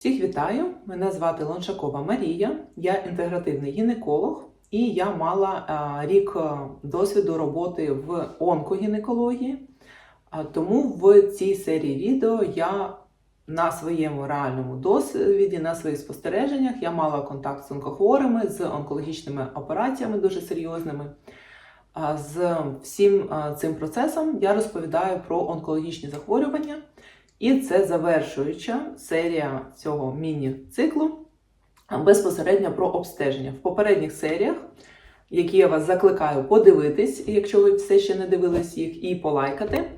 Всіх вітаю! Мене звати Лоншакова Марія, я інтегративний гінеколог, і я мала рік досвіду роботи в онкогінекології. Тому в цій серії відео я на своєму реальному досвіді, на своїх спостереженнях, я мала контакт з онкохворими, з онкологічними операціями дуже серйозними. З всім цим процесом я розповідаю про онкологічні захворювання. І це завершуюча серія цього міні-циклу безпосередньо про обстеження. В попередніх серіях, які я вас закликаю подивитись, якщо ви все ще не дивились їх, і полайкати.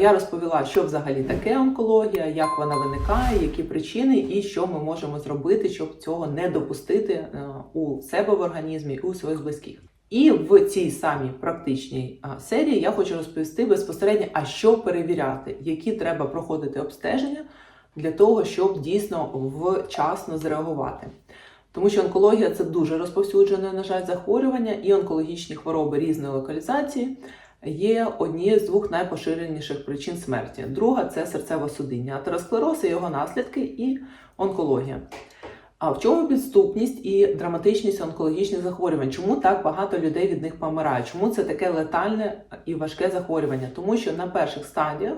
Я розповіла, що взагалі таке онкологія, як вона виникає, які причини і що ми можемо зробити, щоб цього не допустити у себе в організмі і у своїх близьких. І в цій самій практичній серії я хочу розповісти безпосередньо, а що перевіряти, які треба проходити обстеження для того, щоб дійсно вчасно зреагувати. Тому що онкологія це дуже розповсюджене, на жаль, захворювання, і онкологічні хвороби різної локалізації є однією з двох найпоширеніших причин смерті. Друга це серцево-судиння, атеросклероз і його наслідки, і онкологія. А в чому підступність і драматичність онкологічних захворювань? Чому так багато людей від них помирають? Чому це таке летальне і важке захворювання? Тому що на перших стадіях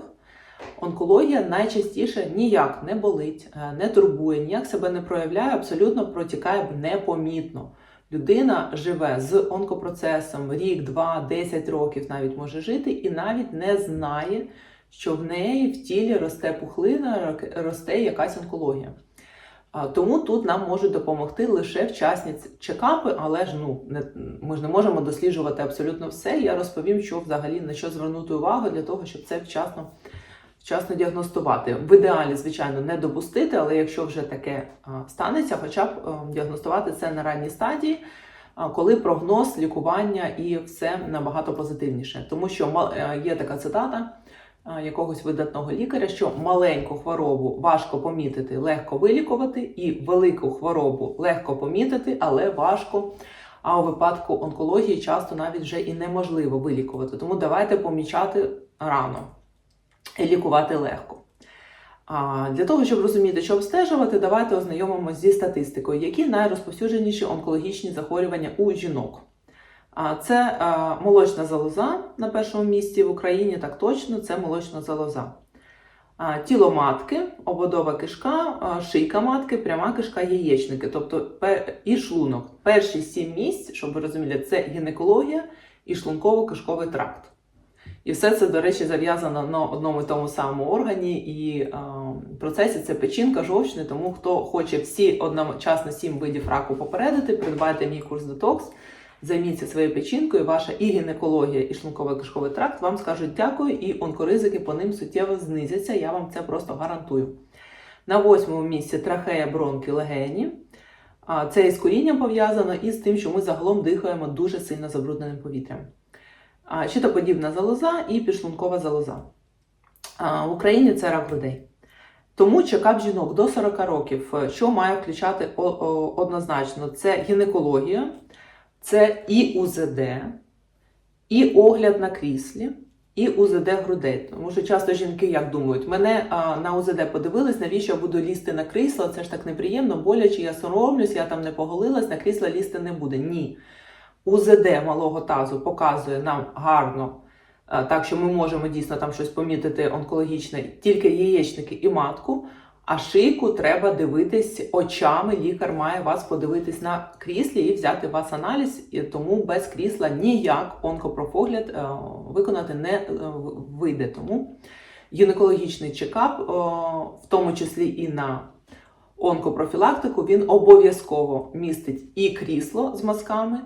онкологія найчастіше ніяк не болить, е, не турбує, ніяк себе не проявляє, абсолютно протікає непомітно. Людина живе з онкопроцесом рік, два, десять років навіть може жити, і навіть не знає, що в неї в тілі росте пухлина, росте якась онкологія. Тому тут нам можуть допомогти лише вчасні чекапи, але ж ну не ми ж не можемо досліджувати абсолютно все. Я розповім, що взагалі на що звернути увагу для того, щоб це вчасно, вчасно діагностувати. В ідеалі, звичайно, не допустити, але якщо вже таке станеться, хоча б е, діагностувати це на ранній стадії. Коли прогноз, лікування і все набагато позитивніше, тому що е, є така цитата якогось видатного лікаря, що маленьку хворобу важко помітити, легко вилікувати, і велику хворобу легко помітити, але важко. А у випадку онкології часто навіть вже і неможливо вилікувати. Тому давайте помічати рано і лікувати легко. А для того, щоб розуміти, що обстежувати, давайте ознайомимося зі статистикою, які найрозповсюдженіші онкологічні захворювання у жінок. Це молочна залоза на першому місці в Україні, так точно, це молочна залоза. Тіло матки, ободова кишка, шийка матки, пряма кишка, яєчники, тобто і шлунок. Перші сім місць, щоб ви розуміли, це гінекологія і шлунково-кишковий тракт. І все це, до речі, зав'язано на одному і тому самому органі і процесі це печінка, жовчний. Тому хто хоче всі одночасно сім видів раку попередити, придбайте мій курс детокс. Займіться своєю печінкою, ваша і гінекологія, і шлунково кишковий тракт вам скажуть дякую, і онкоризики по ним суттєво знизяться. Я вам це просто гарантую. На восьмому місці трахея, бронки, легені. Це із курінням пов'язано і з тим, що ми загалом дихаємо дуже сильно забрудненим повітрям. Щитоподібна залоза і підшлункова залоза. В Україні це рак грудей. Тому чекап жінок до 40 років, е, що має включати однозначно, це гінекологія, це і УЗД, і огляд на кріслі, і УЗД грудей. Тому що часто жінки як думають, мене а, на УЗД подивились, навіщо я буду лізти на крісло? Це ж так неприємно, боляче, я соромлюсь, я там не поголилась, на крісло лізти не буде. Ні. УЗД малого тазу показує нам гарно, а, так що ми можемо дійсно там щось помітити онкологічне, тільки яєчники і матку. А шийку треба дивитись очами. Лікар має вас подивитись на кріслі і взяти вас аналіз. І тому без крісла ніяк онкопрофогляд е, виконати не е, вийде. Тому гінекологічний чекап, е, в тому числі і на онкопрофілактику, він обов'язково містить і крісло з мазками,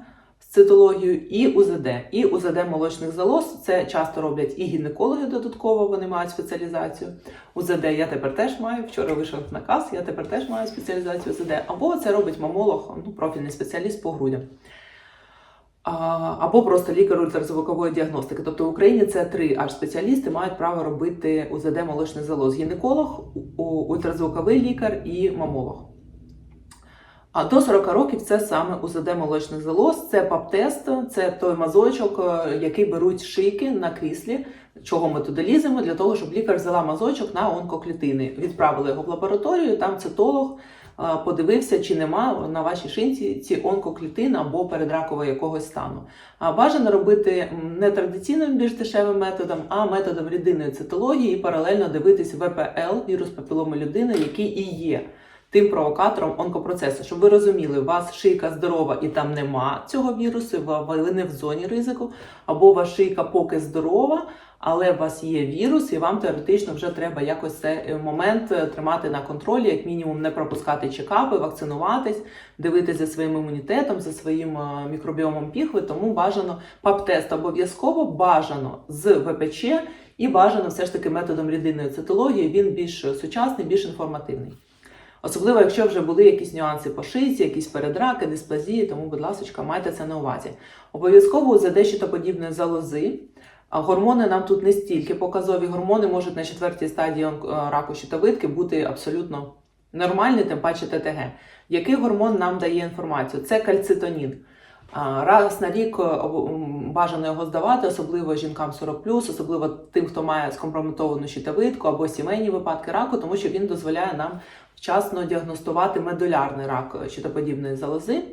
з цитологією, і УЗД. І УЗД молочних залоз. Це часто роблять і гінекологи додатково, вони мають спеціалізацію. УЗД я тепер теж маю. Вчора вийшов наказ, я тепер теж маю спеціалізацію УЗД. Або це робить мамолог, ну, профільний спеціаліст по грудям. Або просто лікар ультразвукової діагностики. Тобто в Україні це три аж спеціалісти мають право робити УЗД молочних залоз: гінеколог, ультразвуковий лікар і мамолог. До 40 років це саме УЗД молочних залоз, це ПАП-тест, це той мазочок, е, який беруть шийки на кріслі Чого ми туди ліземо? Для того, щоб лікар взяла мазочок на онкоклітини. Відправили його в лабораторію, там цитолог е, подивився, чи нема на вашій шинці ці онкоклітин або передракового якогось стану. А бажано робити не традиційним більш дешевим методом, а методом рідинної цитології і паралельно дивитись ВПЛ, вірус папіломи людини, який і є тим провокатором онкопроцесу. Щоб ви розуміли, у вас шийка здорова і там нема цього вірусу, ви не в зоні ризику, або вас шийка поки здорова, але у вас є вірус, і вам теоретично вже треба якось цей е, момент е, тримати на контролі, як мінімум не пропускати чекапи, вакцинуватись, дивитися за своїм імунітетом, за своїм е, мікробіомом піхви. Тому бажано ПАП-тест обов'язково бажано з ВПЧ і бажано все ж таки методом рідинної цитології. Він більш сучасний, більш інформативний. Особливо, якщо вже були якісь нюанси по шийці, якісь передраки, дисплазії, тому, будь ласка, майте це на увазі. Обов'язково УЗД щитоподібної залози. Гормони нам тут не стільки показові. Гормони можуть на четвертій стадії е, раку щитовидки бути абсолютно нормальні, тим паче ТТГ. Який гормон нам дає інформацію? Це кальцитонін. Раз на рік е, бажано його здавати, особливо жінкам 40+, особливо тим, хто має скомпрометовану щитовидку або сімейні випадки раку, тому що він дозволяє нам вчасно діагностувати медулярний рак щитоподібної залози.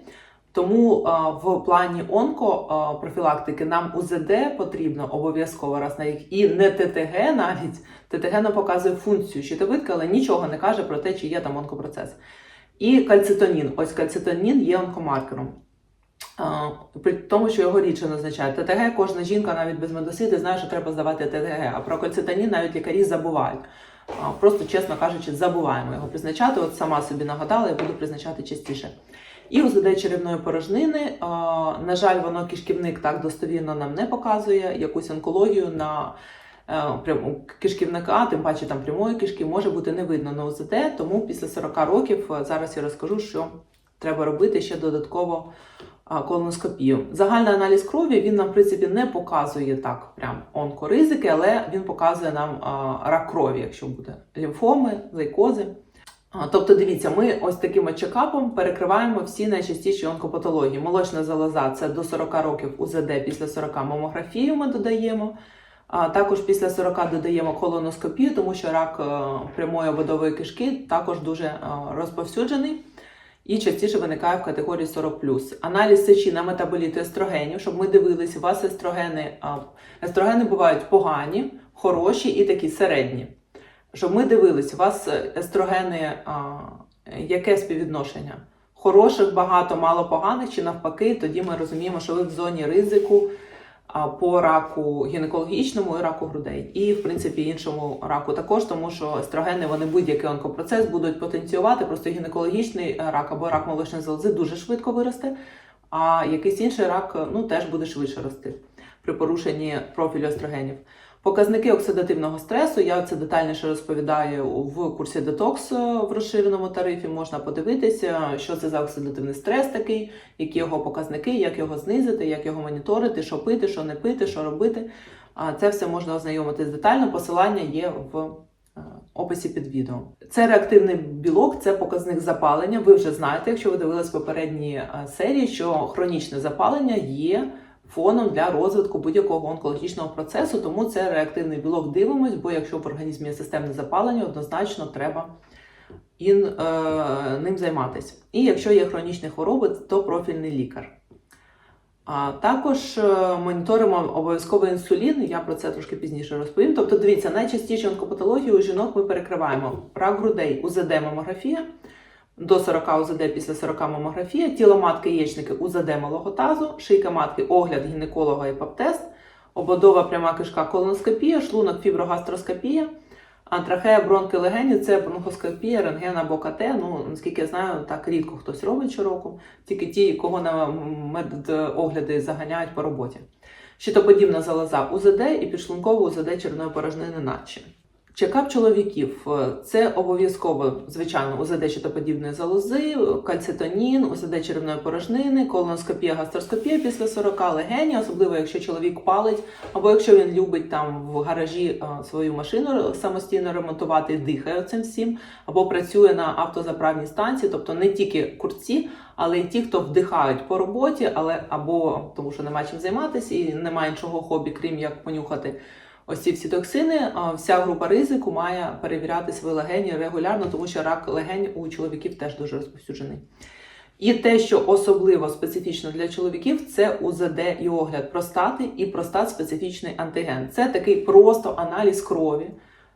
Тому а, в плані онкопрофілактики нам УЗД потрібно обов'язково раз на рік і не ТТГ навіть. ТТГ нам показує функцію щитовидки, але нічого не каже про те, чи є там онкопроцес. І кальцитонін. Ось кальцитонін є онкомаркером. При тому, що його рідше назначають. ТТГ кожна жінка навіть без медосвіти знає, що треба здавати ТТГ, а про кальцитонін навіть лікарі забувають. Просто, чесно кажучи, забуваємо його призначати. От сама собі нагадала, я буду призначати частіше. І УЗД черевної порожнини. На жаль, воно кишківник так достовірно нам не показує якусь онкологію на е, кишківника, тим паче там прямої кишки, може бути не видно на УЗД. Тому після 40 років е, зараз я розкажу, що треба робити ще додатково колоноскопію. Загальний аналіз крові він нам в принципі не показує так прям онкоризики, але він показує нам рак крові, якщо буде лімфоми, лейкози. Тобто, дивіться, ми ось таким чекапом перекриваємо всі найчастіші онкопатології. Молочна залоза це до 40 років УЗД, після 40 мамографію ми додаємо. А також після 40 додаємо колоноскопію, тому що рак е, прямої ободової кишки також дуже е, розповсюджений і частіше виникає в категорії 40+. Аналіз сечі на метаболіти естрогенів, щоб ми дивилися, у вас естрогени, естрогени бувають погані, хороші і такі середні. Щоб ми дивилися, у вас естрогени, яке співвідношення? Хороших багато, мало поганих, чи навпаки, тоді ми розуміємо, що ви в зоні ризику по раку гінекологічному і раку грудей, і в принципі іншому раку також, тому що естрогени вони будь-який онкопроцес будуть потенціювати. Просто гінекологічний е, рак або рак молочної залози дуже швидко виросте, а якийсь інший рак е, ну теж буде швидше рости при порушенні профілю естрогенів. Показники оксидативного стресу, я це детальніше розповідаю в курсі детокс е, в розширеному тарифі. Можна подивитися, що це за оксидативний стрес такий, які його показники, як його знизити, як його моніторити, що пити, що не пити, що робити. А Це все можна ознайомитись детально. Посилання є в е, описі під відео. Це реактивний білок, це показник запалення. Ви вже знаєте, якщо ви дивились попередні е, серії, що хронічне запалення є фоном для розвитку будь-якого онкологічного процесу, тому це реактивний білок дивимось, бо якщо в організмі є системне запалення, однозначно треба ін, е, ним займатися. І якщо є хронічні хвороби, то профільний лікар. А також е, моніторимо обов'язково інсулін. Я про це трошки пізніше розповім. Тобто, дивіться, найчастіші онкопатології у жінок ми перекриваємо рак грудей, УЗД мамографія, до 40 УЗД після 40 мамографія, тіло матки яєчники УЗД малого тазу, шийка матки, огляд гінеколога і паптест, ободова пряма кишка колоноскопія, шлунок фіброгастроскопія, антрахея бронки легені це бронхоскопія, рентген або КТ. Ну, наскільки я знаю, так рідко хтось робить щороку, тільки ті, кого на медогляди заганяють по роботі. Щитоподібна залоза УЗД і підшлункова УЗД черної порожнини наче. Чекап чоловіків. Е, це обов'язково, звичайно, УЗД щитоподібної залози, кальцитонін, УЗД черевної порожнини, колоноскопія, гастроскопія після 40 легені, особливо якщо чоловік палить, або якщо він любить там в гаражі е, свою машину самостійно ремонтувати дихає цим всім, або працює на автозаправній станції, тобто не тільки курці, але й ті, хто вдихають по роботі, але або тому, що нема чим займатися і немає іншого хобі, крім як понюхати ось ці всі токсини, вся група ризику має перевіряти свої легені регулярно, тому що рак легень у чоловіків теж дуже розповсюджений. І те, що особливо специфічно для чоловіків, це УЗД і огляд простати і простат специфічний антиген. Це такий просто аналіз крові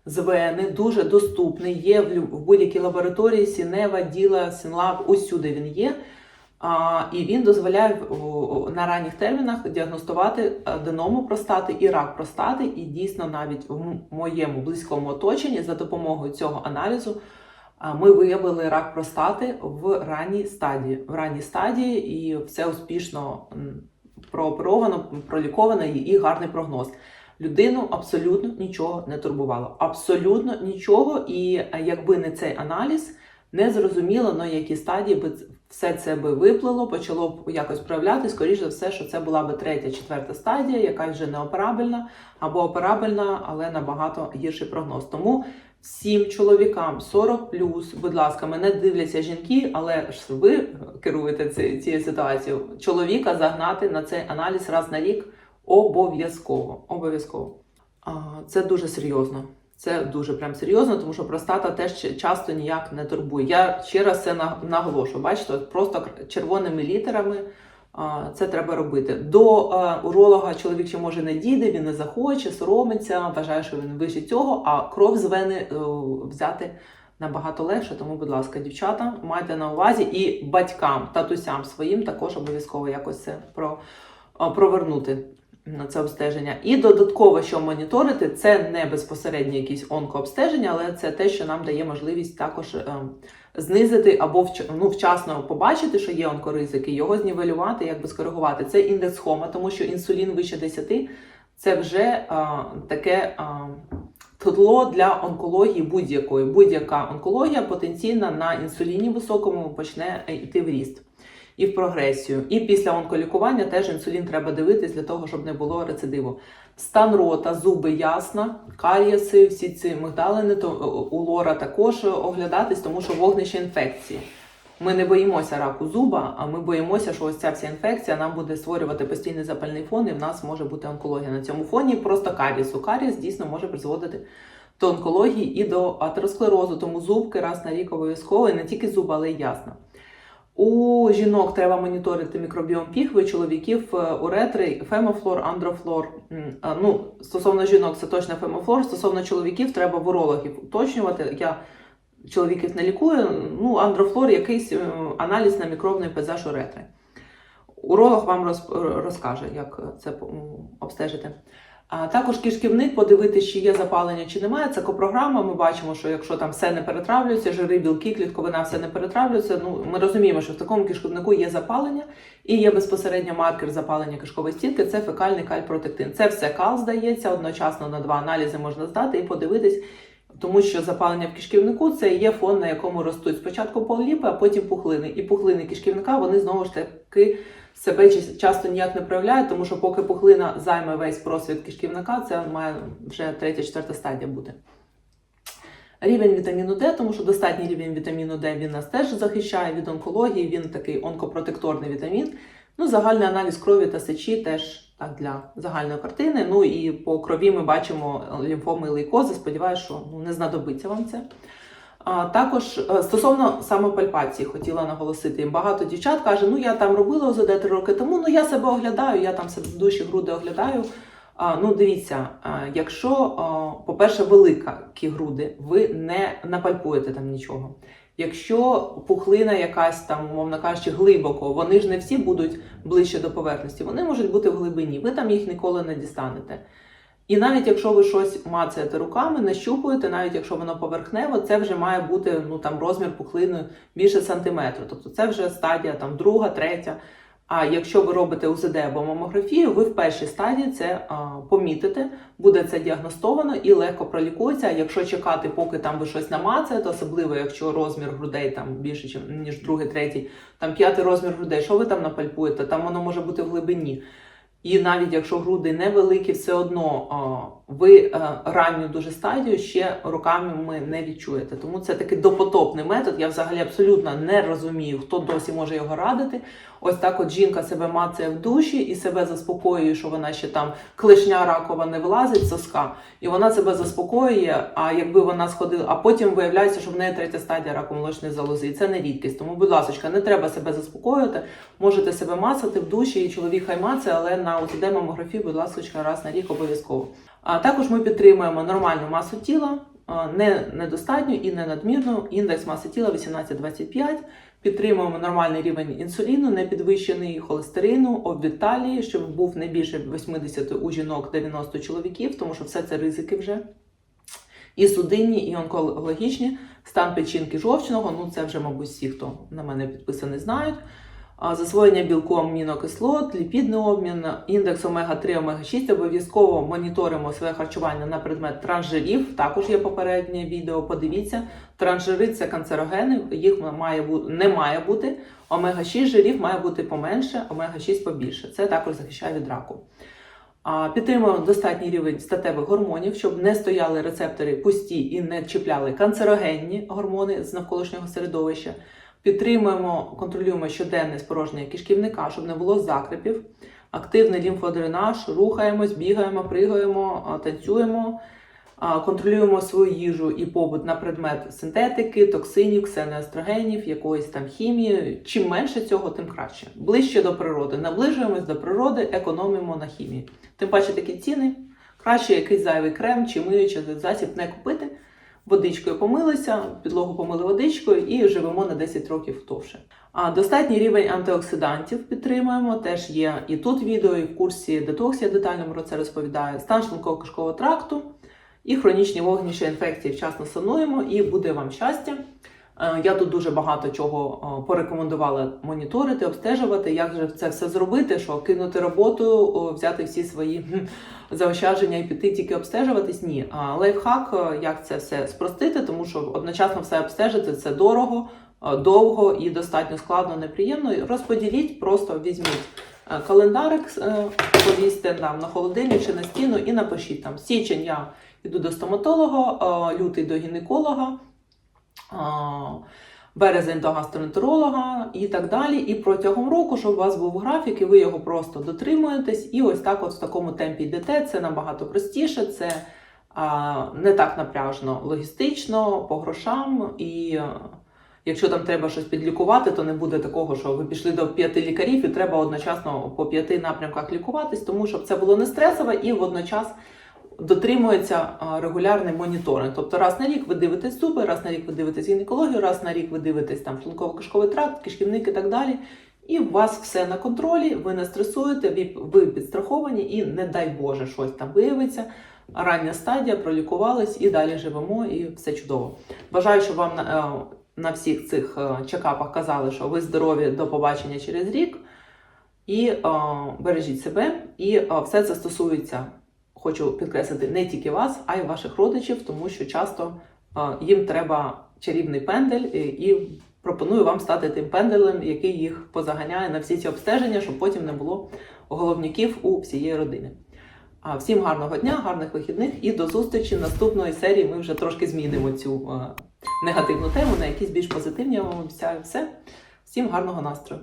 з вени, дуже доступний. Є в, будь-якій лабораторії Сінева, Діла, Сінлаб, усюди він є. І він дозволяє на ранніх термінах діагностувати аденому простати і рак простати. І дійсно, навіть в моєму близькому оточенні за допомогою цього аналізу ми виявили рак простати в ранній стадії. В ранній стадії і все успішно прооперовано, проліковано і гарний прогноз. Людину абсолютно нічого не турбувало. Абсолютно нічого. І е, якби не цей аналіз, не зрозуміло на якій стадії би ц- все це би виплило, почало б якось проявляти. Скоріше за все, що це була би третя, четверта стадія, яка вже не операбельна, або операбельна, але набагато гірший прогноз. Тому всім чоловікам 40 будь ласка, мене дивляться жінки, але ж ви керуєте ці- цією ситуацією. Чоловіка загнати на цей аналіз раз на рік обов'язково. Обов'язково. Це дуже серйозно. Це дуже прям серйозно, тому що простата теж часто ніяк не турбує. Я ще раз це на- наголошую. Бачите, просто червоними літерами це треба робити. До уролога чоловік ще може не дійде, він не захоче, соромиться, вважає, що він вище цього, а кров з вени е, взяти набагато легше. Тому, будь ласка, дівчата, майте на увазі і батькам, татусям своїм також обов'язково якось це провернути на це обстеження. І додатково, що моніторити, це не безпосередньо якісь онкообстеження, але це те, що нам дає можливість також е, знизити або ну, вчасно побачити, що є онкоризики, його знівелювати, якби скоригувати. Це індекс хома, тому що інсулін вище 10 це вже е, таке. е, Тло для онкології будь-якої. Будь-яка онкологія потенційна на інсуліні високому почне йти в ріст і в прогресію. І після онколікування теж інсулін треба дивитись для того, щоб не було рецидиву. Стан рота, зуби ясна, карієси, всі ці мигдалини, то е, у лора також оглядатись, тому що вогнище інфекції. Ми не боїмося раку зуба, а ми боїмося, що ось ця вся інфекція нам буде створювати постійний запальний фон, і в нас може бути онкологія на цьому фоні. Просто карієсу. Карієс дійсно може призводити до онкології і до атеросклерозу, тому зубки раз на рік обов'язково, і не тільки зуби, але й ясна. У жінок треба моніторити мікробіом піхви, чоловіків е, уретри, фемофлор, андрофлор. Ну, стосовно жінок, це точно фемофлор. Стосовно чоловіків, треба в урологів уточнювати. Я чоловіків не лікую. Ну, андрофлор, якийсь е, аналіз на мікробний пейзаж уретри. Уролог вам роз- розкаже, як це обстежити. Також кишківник подивитися, чи є запалення, чи немає. Це копрограма. Ми бачимо, що якщо там все не перетравлюється, жири, білки, клітковина, все не перетравлюється. Ну ми розуміємо, що в такому кишківнику є запалення і є безпосередньо маркер запалення кишкової стінки. Це фекальний кальпротектин. Це все кал здається. Одночасно на два аналізи можна здати і подивитись. Тому що запалення в кишківнику це є фон, на якому ростуть спочатку поліпи, а потім пухлини. І пухлини кишківника вони знову ж таки себе часто ніяк не проявляють, тому що поки пухлина займе весь просвіт кишківника, це має вже третя, четверта стадія бути. Рівень вітаміну Д, тому що достатній рівень вітаміну Д він нас теж захищає від онкології, він такий онкопротекторний вітамін. Ну, загальний аналіз крові та сечі теж так для загальної картини. Ну і по крові ми бачимо лімфоми і лейкози. Сподіваюся, що ну, не знадобиться вам це. А, також е, стосовно самопальпації хотіла наголосити. Багато дівчат каже, ну я там робила ОЗД три роки тому, ну я себе оглядаю, я там себе душі груди оглядаю. А, ну дивіться, а, якщо, а, по-перше, великі груди, ви не напальпуєте там нічого. Якщо пухлина якась там, умовно кажучи, глибоко, вони ж не всі будуть ближче до поверхності, вони можуть бути в глибині, ви там їх ніколи не дістанете. І навіть якщо ви щось мацаєте руками, нащупуєте, навіть якщо воно поверхнево, це вже має бути ну там розмір пухлини більше сантиметру. Тобто це вже стадія там друга, третя. А якщо ви робите УЗД або мамографію, ви в першій стадії це а, помітите, буде це діагностовано і легко пролікується. Якщо чекати, поки там ви щось намацаєте, особливо якщо розмір грудей там більше, ніж другий, третій, там п'ятий розмір грудей, що ви там напальпуєте, там воно може бути в глибині. І навіть якщо груди невеликі, все одно а, ви е, ранню дуже стадію ще руками ми не відчуєте. Тому це такий допотопний метод. Я взагалі абсолютно не розумію, хто досі може його радити. Ось так от жінка себе мацає в душі і себе заспокоює, що вона ще там клешня ракова не вилазить соска, і вона себе заспокоює. А якби вона сходила, а потім виявляється, що в неї третя стадія раку молочної залози, і це не рідкість. Тому, будь ласка, не треба себе заспокоювати. Можете себе мацати в душі, і чоловік хай мацає, але на мамографії, будь ласка, раз на рік обов'язково. А також ми підтримуємо нормальну масу тіла, не недостатню і не надмірну. Індекс маси тіла 18-25. Підтримуємо нормальний рівень інсуліну, не підвищений холестерину, обвід талії, щоб був не більше 80 у жінок, 90 чоловіків, тому що все це ризики вже. І судинні, і онкологічні, стан печінки жовчного, ну це вже, мабуть, всі, хто на мене підписаний, знають. Засвоєння білку амінокислот, ліпідний обмін, індекс омега-3, омега-6. Обов'язково моніторимо своє харчування на предмет трансжирів. Також є попереднє відео. Подивіться, трансжири це канцерогени, їх має не має бути. Омега-6 жирів має бути поменше, омега-6 побільше. Це також захищає від раку. Підтримуємо достатній рівень статевих гормонів, щоб не стояли рецептори пусті і не чіпляли канцерогенні гормони з навколишнього середовища. Підтримуємо, контролюємо щоденне спорожнення кишківника, щоб не було закрепів. Активний лімфодренаж, рухаємось, бігаємо, пригаємо, танцюємо. Контролюємо свою їжу і побут на предмет синтетики, токсинів, ксеноестрогенів, якоїсь там хімії. Чим менше цього, тим краще. Ближче до природи. Наближуємось до природи, економимо на хімії. Тим паче такі ціни. Краще якийсь зайвий крем чи миючий засіб не купити. Водичкою помилися, підлогу помили водичкою і живемо на 10 років довше. А достатній рівень антиоксидантів підтримуємо. Теж є і тут відео, і в курсі детокс я детально про це розповідаю. Стан шлунково-кишкового тракту і хронічні вогніші інфекції вчасно сануємо, і буде вам щастя. Е, Я тут дуже багато чого е, порекомендувала моніторити, обстежувати, як же це все зробити, що кинути роботу, взяти всі свої заощадження і піти тільки обстежуватись. Ні, лайфхак, е, як це все спростити, тому що одночасно все обстежити це дорого, довго і достатньо складно, неприємно. Розподіліть, просто візьміть календарик, повісьте там на холодильник чи на стіну і напишіть там січень я йду до стоматолога, лютий до гінеколога. Березень до гастроентеролога і так далі. І протягом року, щоб у вас був графік, і ви його просто дотримуєтесь, і ось так, от в такому темпі йдете. Це набагато простіше, це не так напряжно логістично, по грошам. І а, якщо там треба щось підлікувати, то не буде такого, що ви пішли до п'яти лікарів і треба одночасно по п'яти напрямках лікуватись, тому щоб це було не стресово і водночас дотримується регулярний моніторинг. Тобто раз на рік ви дивитесь зуби, раз на рік ви дивитесь гінекологію, раз на рік ви дивитесь там шлунково-кишковий тракт, кишківник і так далі. І у вас все на контролі, ви не стресуєте, ви- підстраховані, і не дай Боже, щось там виявиться. Рання стадія, пролікувались і далі живемо, і все чудово. Бажаю, щоб вам на, е, на всіх цих е, чекапах казали, що ви здорові до побачення через рік. І е, бережіть себе. І е, все це стосується, хочу підкреслити, не тільки вас, а й ваших родичів, тому що часто їм треба чарівний пендель, і, пропоную вам стати тим пенделем, який їх позаганяє на всі ці обстеження, щоб потім не було головників у всієї родини. Всім гарного дня, гарних вихідних і до зустрічі наступної серії. Ми вже трошки змінимо цю негативну тему на якісь більш позитивні. Я вам обіцяю все. Всім гарного настрою!